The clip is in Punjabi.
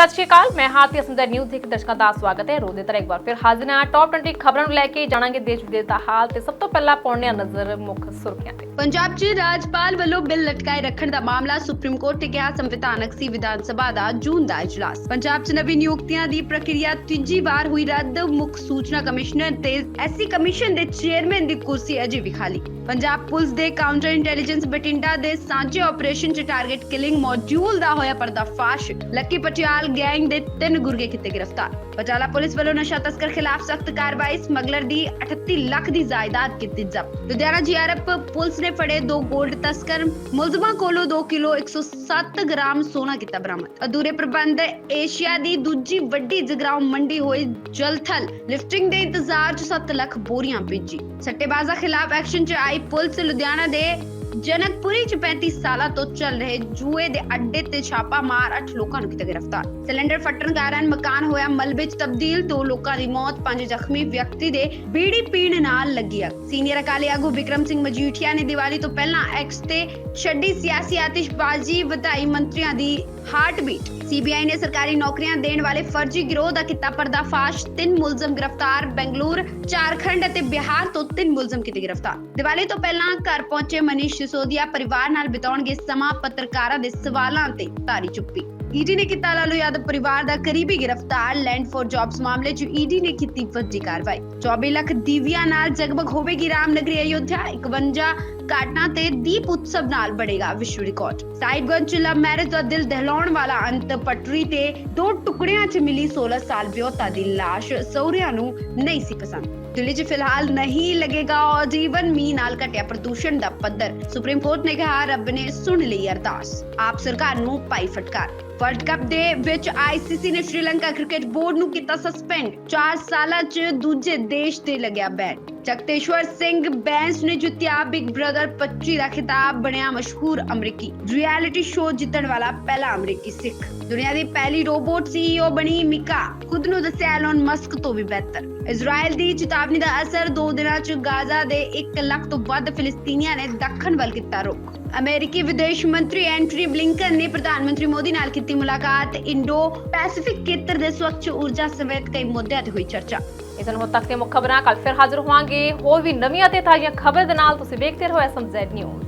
ਸਤਿ ਸ਼੍ਰੀ ਅਕਾਲ, ਮੈਂ ਹਾਰਤੀ ਅਸੰਦਰ ਨਿਊਜ਼ ਦੇ ਦਰਸ਼ਕਾਂ ਦਾ ਸਵਾਗਤ ਹੈ। ਰੋਦੇ ਤਰ੍ਹਾਂ ਇੱਕ ਵਾਰ ਫਿਰ ਹਾਜ਼ਰ ਹਾਂ। ਟੌਪ 20 ਖਬਰਾਂ ਨੂੰ ਲੈ ਕੇ ਜਾਣਾਂਗੇ ਦੇਸ਼ ਵਿਦੇਸ਼ ਦਾ ਹਾਲ ਤੇ ਸਭ ਤੋਂ ਪਹਿਲਾਂ ਪਾਉਣੇ ਆ ਨਜ਼ਰ ਮੁੱਖ ਸੁਰਖੀਆਂ ਤੇ। ਪੰਜਾਬ 'ਚ ਰਾਜਪਾਲ ਵੱਲੋਂ ਬਿੱਲ ਲਟਕਾਏ ਰੱਖਣ ਦਾ ਮਾਮਲਾ ਸੁਪਰੀਮ ਕੋਰਟ 'ਚ ਗਿਆ। ਸੰਵਿਧਾਨਕ ਸੀ ਵਿਧਾਨ ਸਭਾ ਦਾ ਜੂਨ ਦਾ ਇਜਲਾਸ। ਪੰਜਾਬ 'ਚ ਨਵੀਂ ਨਿਯੁਕਤੀਆਂ ਦੀ ਪ੍ਰਕਿਰਿਆ ਤੀਜੀ ਵਾਰ ਹੋਈ ਰੱਦ। ਮੁੱਖ ਸੂਚਨਾ ਕਮਿਸ਼ਨਰ ਤੇ ਐਸਸੀ ਕਮਿਸ਼ਨ ਦੇ ਚੇਅਰਮੈਨ ਦੀ ਕੁਰਸੀ ਅਜੇ ਵੀ ਖਾਲੀ। ਪੰਜਾਬ ਪੁਲਿਸ ਦੇ ਕਾਊਂਟਰ ਇੰਟੈਲੀਜੈਂਸ ਬਟਿੰਡਾ ਦੇ ਸਾਂਝੇ ਆਪਰੇਸ਼ਨ 'ਚ ਟਾਰਗੇਟ ਕਿਲਿੰਗ ਮੋਡਿਊਲ ਦਾ ਹੋਇਆ ਪਰਦਾਫਾਸ਼। ਲੱਕੀ ਪਟਿਆਲ ਗੈਂਗ ਦੇ ਤਿੰਨ ਗੁਰਗੇ ਕੀਤੇ ਗ੍ਰਿਫਤਾਰ। ਪਟਿਆਲਾ ਪੁਲਿਸ ਵੱਲੋਂ ਨਸ਼ਾ ਤਸਕਰ ਖਿਲਾਫ ਸਖਤ ਕਾਰਵਾਈ ਸਮਗਲਰ ਦੀ 38 ਲੱਖ ਦੀ ਜਾਇਦਾਦ ਕੀਤੀ ਜ਼ਬਤ ਲੁਧਿਆਣਾ ਜੀਆਰਐਫ ਪੁਲਿਸ ਨੇ ਫੜੇ ਦੋ 골ਡ ਤਸਕਰ, ਮੁਲਜ਼ਮਾਂ ਕੋਲੋਂ 2 ਕਿਲੋ 107 ਗ੍ਰਾਮ ਸੋਨਾ ਕੀਤਾ ਬਰਾਮਦ। ਅਧੂਰੇ ਪ੍ਰਬੰਧ ਏਸ਼ੀਆ ਦੀ ਦੂਜੀ ਵੱਡੀ ਜਗਰਾਉਂ ਮੰਡੀ ਹੋਈ ਜਲਥਲ, ਲਿਫਟਿੰਗ ਦੇ ਇੰਤਜ਼ਾਰ 'ਚ 7 ਲੱਖ ਬੋਰੀਆਂ ਭੇਜੀ ਸੱਟੇਬਾਜ਼ਾਂ ਖਿਲਾਫ ਐਕਸ਼ਨ 'ਚ ਆਈ ਪੁਲਿਸ ਲੁਧਿਆਣਾ ਦੇ ਜਨਕਪੁਰੀ ਚ 35 ਸਾਲਾਂ ਤੋਂ ਚੱਲ ਰਹੇ ਜੂਏ ਦੇ ਅੱਡੇ ਤੇ ਛਾਪਾ ਮਾਰ 8 ਲੋਕਾਂ ਨੂੰ ਕੀਤਾ ਗ੍ਰਿਫਤਾਰ। ਸਿਲੰਡਰ ਫਟਣ ਕਾਰਨ ਮਕਾਨ ਹੋਇਆ ਮਲਬੇ ਚ ਤਬਦੀਲ, ਦੋ ਲੋਕਾਂ ਦੀ ਮੌਤ, ਪੰਜ ਜ਼ਖਮੀ ਵਿਅਕਤੀ ਦੇ ਬੀੜੀ ਪੀਣ ਨਾਲ ਲੱਗੀ ਅੱਗ। ਸੀਨੀਅਰ ਅਕਾਲੀ ਆਗੂ ਵਿਕਰਮ ਸਿੰਘ ਮਜੀਠੀਆ ਨੇ ਦੀਵਾਲੀ ਤੋਂ ਪਹਿਲਾਂ ਐਕਸ ਤੇ ਛੱਡੀ ਸਿਆਸੀ ਆਤਿਸ਼ਬਾਜ਼ੀ, ਵਧਾਈ ਮੰਤਰੀਆਂ ਦੀ ਹਾਰਟਬੀਟ ਸੀਬੀਆਈ ਨੇ ਸਰਕਾਰੀ ਨੌਕਰੀਆਂ ਦੇਣ ਵਾਲੇ ਫਰਜ਼ੀ ਗਿਰੋਹ ਦਾ ਕੀਤਾ ਪਰਦਾਫਾਸ਼। ਤਿੰਨ ਮੁਲਜ਼ਮ ਗ੍ਰਿਫਤਾਰ, ਬੈਂਗਲੁਰੂ, ਝਾਰਖੰਡ ਅਤੇ ਬਿਹਾਰ ਤੋਂ ਤਿੰਨ ਮੁਲਜ਼ਮ ਕੀਤੇ ਗ੍ਰਿਫਤਾਰ। ਦੀਵਾਲੀ ਤੋਂ ਪਹਿਲਾਂ ਘਰ ਪਹੁੰਚੇ ਮਨੀਸ਼ ਸਿਸੋਦੀਆ ਪਰਿਵਾਰ ਨਾਲ ਬਿਤਾਉਣਗੇ ਸਮਾਂ ਪੱਤਰਕਾਰਾਂ ਦੇ ਸਵਾਲਾਂ ਤੇ ਧਾਰੀ ਚੁੱਪੀ। ਈਡੀ ਨੇ ਕੀਤਾ ਲਾਲੂ ਯਾਦਵ ਪਰਿਵਾਰ ਦਾ ਕਰੀਬੀ ਗ੍ਰਿਫਤਾਰ, ਲੈਂਡ ਫੋਰ ਜੌਬਸ ਮਾਮਲੇ 'ਚ ਈਡੀ ਨੇ ਕੀਤੀ ਵੱਡੀ ਕਾਰਵਾਈ। 24 ਲੱਖ ਦੀਵਿਆਂ ਨਾਲ ਜਗਮਗ ਹੋਵੇਗੀ ਰਾਮਨਗਰੀ, ਅਯੋਧਿਆ 51 ਘਾਟਾਂ ਤੇ ਦੀਪ ਉਤਸਵ ਨਾਲ ਬਣੇਗਾ ਵਿਸ਼ਵ ਰਿਕਾਰਡ। ਸਾਹਿਬਗੰਜ 'ਚ ਲਵ ਮੈਰਿਜ ਦਾ ਦਿਲ ਦਹਿਲਾਉਣ ਵਾਲਾ ਅੰਤ ਪਟਰੀ ਤੇ ਦੋ ਟੁਕੜਿਆਂ 'ਚ ਮਿਲੀ 16 ਸਾਲ ਵਿਆਹੁਤਾ ਦੀ ਲਾਸ਼, ਸਹੁਰਿਆਂ ਨੂੰ ਨਹੀਂ ਸੀ ਪਸੰਦ। ਦਿੱਲੀ 'ਚ ਫਿਲਹਾਲ ਨਹੀਂ ਲੱਗੇਗਾ ਜੀਵਨ ਮੀਂਹ ਨਾਲ ਘਟਿਆ ਪ੍ਰਦੂਸ਼ਣ ਦਾ ਪੱਧਰ। ਸੁਪਰੀਮ ਕੋਰਟ ਨੇ ਕਿਹਾ, ਰੱਬ ਨੇ ਸੁਣ ਲਈ ਅਰਦਾਸ। ਆਪ ਸਰਕਾਰ ਨੂੰ ਪਾਈ ਫਟਕਾਰ। ਵਰਲਡ ਕੱਪ ਦੇ ਵਿੱਚ ਆਈਸੀਸੀ ਨੇ ਸ਼੍ਰੀਲੰਕਾ ਕ੍ਰਿਕਟ ਬੋਰਡ ਨੂੰ ਕੀਤਾ ਸਸਪੈਂਡ। 4 ਸਾਲਾਂ 'ਚ ਦੂਜੇ ਦੇਸ਼ ਤੇ ਲੱਗਿਆ ਬੈਨ। ਜਗਤੇਸ਼ਵਰ ਸਿੰਘ ਬੈਂਸ ਨੇ ਜਿੱਤਿਆ ਬਿਗ ਬ੍ਰਦਰ 25 ਦਾ ਖਿਤਾਬ, ਬਣਿਆ ਮਸ਼ਹੂਰ ਅਮਰੀਕੀ। ਰਿਐਲਿਟੀ ਸ਼ੋਅ ਜਿੱਤਣ ਵਾਲਾ ਪਹਿਲਾ ਅਮਰੀਕੀ ਸਿੱਖ। ਦੁਨੀਆ ਦੀ ਪਹਿਲੀ ਰੋਬੋਟ ਸੀਈਓ ਬਣੀ ਮਿਕਾ। ਖੁਦ ਨੂੰ ਦੱਸਿਆ ਐਲਨ ਮਸਕ ਤੋਂ ਵੀ ਬਿਹਤਰ। ਇਜ਼ਰਾਈਲ ਦੀ ਚੇਤਾਵਨੀ ਦਾ ਅਸਰ ਦੋ ਦਿਨਾਂ 'ਚ ਗਾਜ਼ਾ ਦੇ 1 ਲੱਖ ਤੋਂ ਵੱਧ ਫਿਲਿਸਤੀਨੀਆਂ ਨੇ ਦੱਖਣ ਵੱਲ ਕੀਤਾ ਰੁਖ ਅਮਰੀਕੀ ਵਿਦੇਸ਼ ਮੰਤਰੀ ਐਂਟਰੀ ਬਲਿੰਕਨ ਨੇ ਪ੍ਰਧਾਨ ਮੰਤਰੀ ਮੋਦੀ ਨਾਲ ਕੀਤੀ ਮੁਲਾਕਾਤ। ਇੰਡੋ ਪੈਸੀਫਿਕ ਖੇਤਰ ਦੇ ਸਵੱਛ ਊਰਜਾ ਸਮੇਤ ਕਈ ਮੁੱਦਿਆਂ ਤੇ ਹੋਈ ਚਰਚਾ। ਇਸ ਨੂੰ ਤੱਕ ਤੇ ਮੁੱਖ ਖਬਰਾਂ ਕੱਲ ਫਿਰ ਹਾਜ਼ਰ ਹੋਵਾਂਗੇ। ਹੋਰ ਵੀ ਨਵੀਆਂ ਤੇ ਤਾਜ਼ੀਆਂ ਖਬਰ ਦੇ ਨਾਲ ਤੁਸੀਂ ਵੇਖਦੇ ਰਹੋ ਐਸਐਮਜ਼ੈਡ ਨਿਊਜ਼।